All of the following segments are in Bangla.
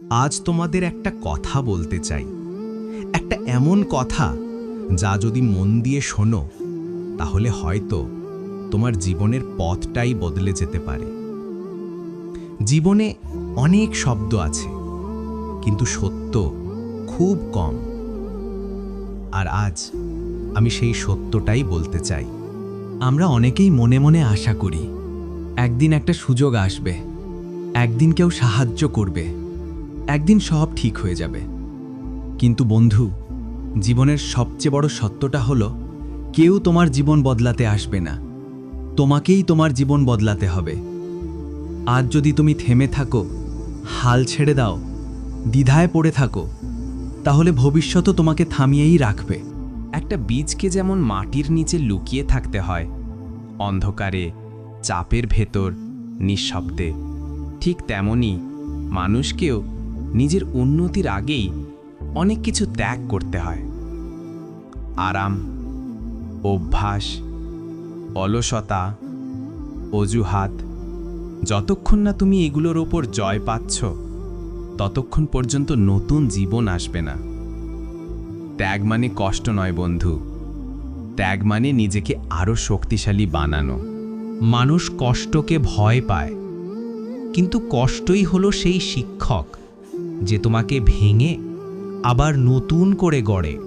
আজ তোমাদের একটা কথা বলতে চাই। একটা এমন কথা যা যদি মন দিয়ে শোনো, তাহলে হয়তো তোমার জীবনের পথটাই বদলে যেতে পারে। জীবনে অনেক শব্দ আছে, কিন্তু সত্য খুব কম। আর আজ আমি সেই সত্যটাই বলতে চাই। আমরা অনেকেই মনে মনে আশা করি, একদিন একটা সুযোগ আসবে, একদিন কেউ সাহায্য করবে। একদিন সব ঠিক হয়ে যাবে। কিন্তু বন্ধু, জীবনের সবচেয়ে বড় সত্যটা হলো, কেউ তোমার জীবন বদলাতে আসবে না। তোমাকেই তোমার জীবন বদলাতে হবে। আজ যদি তুমি থেমে থাকো, হাল ছেড়ে দাও, দ্বিধায় পড়ে থাকো, তাহলে ভবিষ্যতও তোমাকে থামিয়েই রাখবে। একটা বীজকে যেমন মাটির নিচে লুকিয়ে থাকতে হয়, অন্ধকারে, চাপের ভেতর, নিঃশব্দে, ঠিক তেমনি মানুষকেও নিজের উন্নতির আগেই অনেক কিছু ত্যাগ করতে হয়। আরাম, অভ্যাস, অলসতা, অজুহাত, যতক্ষণ না তুমি এগুলোর ওপর জয় পাচ্ছ, ততক্ষণ পর্যন্ত নতুন জীবন আসবে না। ত্যাগ মানে কষ্ট নয় বন্ধু। ত্যাগ মানে নিজেকে আরও শক্তিশালী বানানো। মানুষ কষ্টকে ভয় পায়, কিন্তু কষ্টই হলো সেই শিক্ষক। যে তোমাকে ভেঙে আবার নতুন করে গড়ে।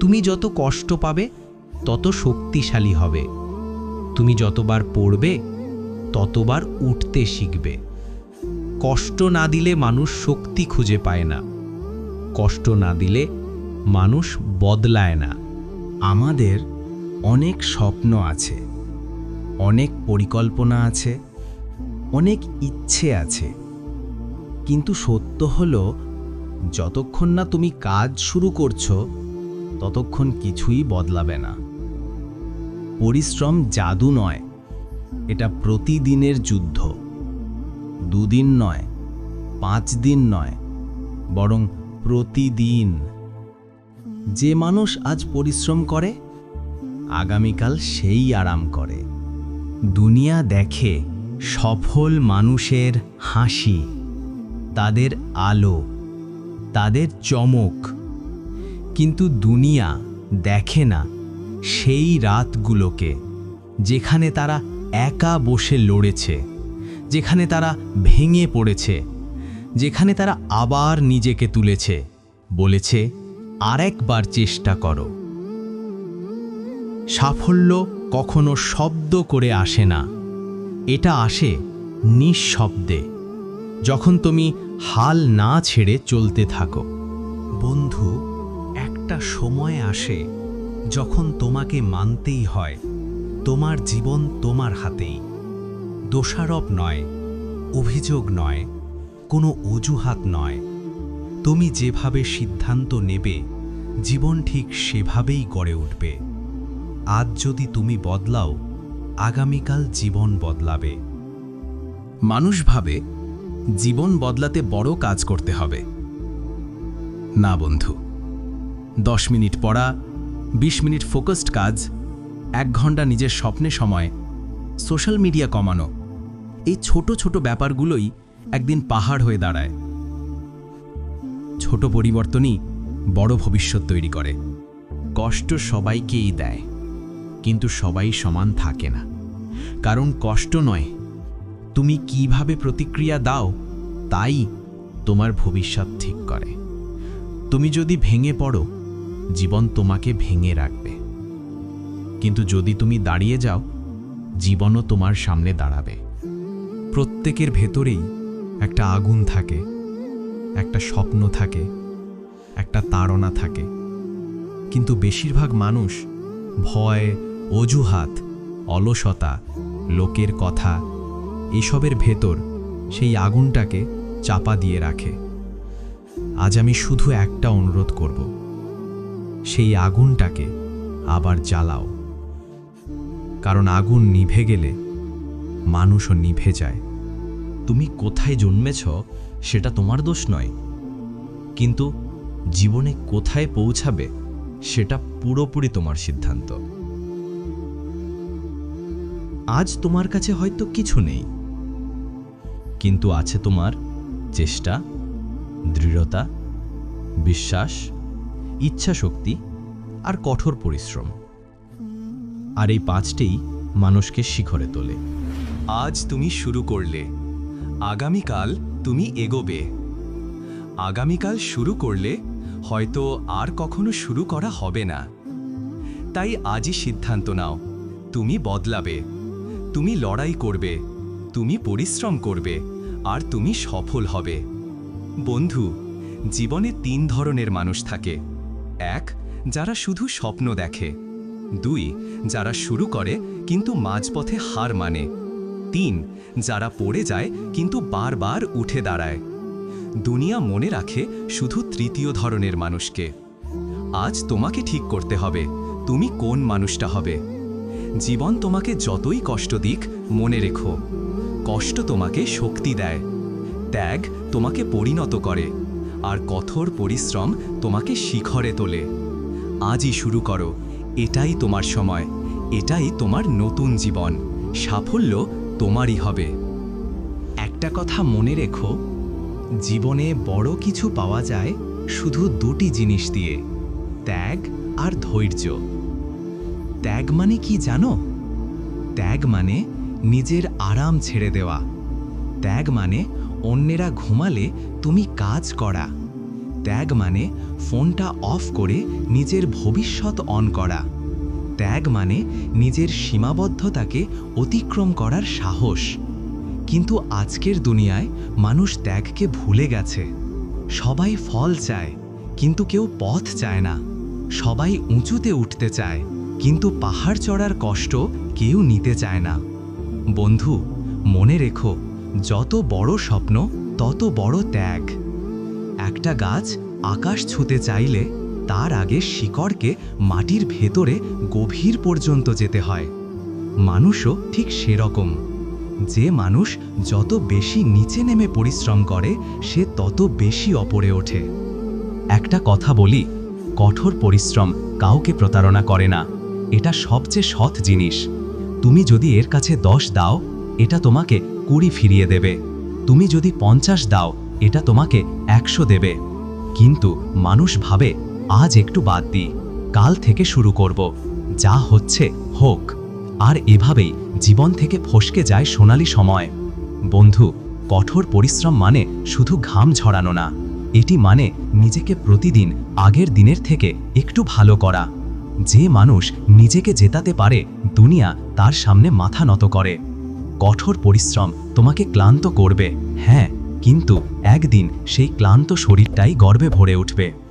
তুমি যত কষ্ট পাবে, তত শক্তিশালী হবে। তুমি যতবার পড়বে, ততবার উঠতে শিখবে। কষ্ট না দিলে মানুষ শক্তি খুঁজে পায় না। কষ্ট না দিলে মানুষ বদলায় না। আমাদের অনেক স্বপ্ন আছে, অনেক পরিকল্পনা আছে, অনেক ইচ্ছে আছে। কিন্তু সত্য হলো, যতক্ষণ না তুমি কাজ শুরু করছ, ততক্ষণ কিছুই বদলাবে না। পরিশ্রম জাদু নয়, এটা প্রতিদিনের যুদ্ধ। দুদিন নয়, পাঁচ দিন নয়, বরং প্রতিদিন। যে মানুষ আজ পরিশ্রম করে, আগামীকাল সেই আরাম করে। দুনিয়া দেখে সফল মানুষের হাসি। তাদের আলো, তাদের চমক। কিন্তু দুনিয়া দেখে না সেই রাতগুলোকে, যেখানে তারা একা বসে লড়েছে, যেখানে তারা ভেঙে পড়েছে, যেখানে তারা আবার নিজেকে তুলেছে, বলেছে, আরেকবার চেষ্টা করো। সাফল্য কখনো শব্দ করে আসে না। এটা আসে নিঃশব্দে। যখন তুমি হাল না ছেড়ে চলতে থাকো। বন্ধু, একটা সময় আসে যখন তোমাকে মানতেই হয়, তোমার জীবন তোমার হাতেই। দোষারোপ নয়, অভিযোগ নয়, কোনো অজুহাত নয়। তুমি যেভাবে সিদ্ধান্ত নেবে, জীবন ঠিক সেভাবেই গড়ে উঠবে। আজ যদি তুমি বদলাও, আগামীকাল জীবন বদলাবে। মানুষ ভাবে জীবন বদলাতে বড় কাজ করতে হবে। না বন্ধু, দশ মিনিট পড়া ২০ মিনিট ফোকাসড কাজ, এক ঘণ্টা নিজের স্বপ্নে সময়, সোশ্যাল মিডিয়া কমানো, এই ছোট ছোট ব্যাপারগুলোই একদিন পাহাড় হয়ে দাঁড়ায়। ছোট পরিবর্তনই বড় ভবিষ্যৎ তৈরি করে। কষ্ট সবাইকেই দেয়, কিন্তু সবাই সমান থাকে না। কারণ কষ্ট নয় তুমি কীভাবে প্রতিক্রিয়া দাও, তাই তোমার ভবিষ্যৎ ঠিক করে। তুমি যদি ভেঙে পড়ো, জীবন তোমাকে ভেঙে রাখবে। কিন্তু যদি তুমি দাঁড়িয়ে যাও, জীবনও তোমার সামনে দাঁড়াবে। প্রত্যেকের ভেতরেই একটা আগুন থাকে, একটা স্বপ্ন থাকে, একটা তাড়না থাকে। কিন্তু বেশিরভাগ মানুষ ভয়, অজুহাত, অলসতা, লোকের কথা এসবের ভেতর সেই আগুনটাকে চাপা দিয়ে রাখে। আজ আমি শুধু একটা অনুরোধ করব, সেই আগুনটাকে আবার জ্বালাও। কারণ আগুন নিভে গেলে মানুষও নিভে যায়। তুমি কোথায় জন্মেছ সেটা তোমার দোষ নয়, কিন্তু জীবনে কোথায় পৌঁছাবে সেটা পুরোপুরি তোমার সিদ্ধান্ত। আজ তোমার কাছে হয়তো কিছু নেই। কিন্তু আছে তোমার চেষ্টা, দৃঢ়তা, বিশ্বাস, ইচ্ছাশক্তি আর কঠোর পরিশ্রম। আর এই পাঁচটিই মানুষকে শিখরে তোলে। আজ তুমি শুরু করলে, আগামীকাল তুমি এগোবে। আগামীকাল শুরু করলে হয়তো আর কখনো শুরু করা হবে না। তাই আজই সিদ্ধান্ত নাও, তুমি বদলাবে, তুমি লড়াই করবে, তুমি পরিশ্রম করবে। আর তুমি সফল হবে। বন্ধু, জীবনে তিন ধরনের মানুষ থাকে। এক, যারা শুধু স্বপ্ন দেখে। দুই, যারা শুরু করে কিন্তু মাঝপথে হার মানে। তিন, যারা পড়ে যায় কিন্তু বারবার উঠে দাঁড়ায়। দুনিয়া মনে রাখে শুধু তৃতীয় ধরনের মানুষকে। আজ তোমাকে ঠিক করতে হবে, তুমি কোন মানুষটা হবে। জীবন তোমাকে যতই কষ্ট দিক, মনে রেখো। কষ্ট তোমাকে শক্তি দেয়। ত্যাগ তোমাকে পরিণত করে। আর কঠোর পরিশ্রম তোমাকে শিখরে তোলে। আজই শুরু করো। এটাই তোমার সময়। এটাই তোমার নতুন জীবন। সাফল্য তোমারই হবে। একটা কথা মনে রেখো। জীবনে বড় কিছু পাওয়া যায় শুধু দুটি জিনিস দিয়ে। ত্যাগ আর ধৈর্য। ত্যাগ মানে কি জানো? ত্যাগ মানে নিজের আরাম ছেড়ে দেওয়া। ত্যাগ মানে অন্যেরা ঘুমালে তুমি কাজ করা। ত্যাগ মানে ফোনটা অফ করে নিজের ভবিষ্যৎ অন করা। ত্যাগ মানে নিজের সীমাবদ্ধতাকে অতিক্রম করার সাহস। কিন্তু আজকের দুনিয়ায় মানুষ ত্যাগকে ভুলে গেছে। সবাই ফল চায়, কিন্তু কেউ পথ চায় না। সবাই উঁচুতে উঠতে চায়, কিন্তু পাহাড় চড়ার কষ্ট কেউ নিতে চায় না। বন্ধু, মনে রেখো, যত বড় স্বপ্ন, তত বড় ত্যাগ। একটা গাছ আকাশ ছুঁতে চাইলে তার আগে শিকড়কে মাটির ভেতরে গভীর পর্যন্ত যেতে হয়। মানুষও ঠিক সেরকম। যে মানুষ যত বেশি নিচে নেমে পরিশ্রম করে, সে তত বেশি অপরে ওঠে। একটা কথা বলি, কঠোর পরিশ্রম কাউকে প্রতারণা করে না। এটা সবচেয়ে সৎ জিনিস। তুমি যদি এর কাছে দশ দাও, এটা তোমাকে কুড়ি ফিরিয়ে দেবে। তুমি যদি পঞ্চাশ দাও, এটা তোমাকে একশো দেবে। কিন্তু মানুষ ভাবে, আজ একটু বাদ দিই, কাল থেকে শুরু করব। যা হচ্ছে, হোক। আর এভাবেই জীবন থেকে ফসকে যায় সোনালি সময়। বন্ধু, কঠোর পরিশ্রম মানে শুধু ঘাম ঝরানো না। এটি মানে নিজেকে প্রতিদিন আগের দিনের থেকে একটু ভালো করা। যে মানুষ নিজেকে জেতাতে পারে, দুনিয়া তার সামনে মাথা নত করে। কঠোর পরিশ্রম তোমাকে ক্লান্ত করবে। হ্যাঁ কিন্তু একদিন সেই ক্লান্ত শরীরটাই গর্বে ভরে উঠবে।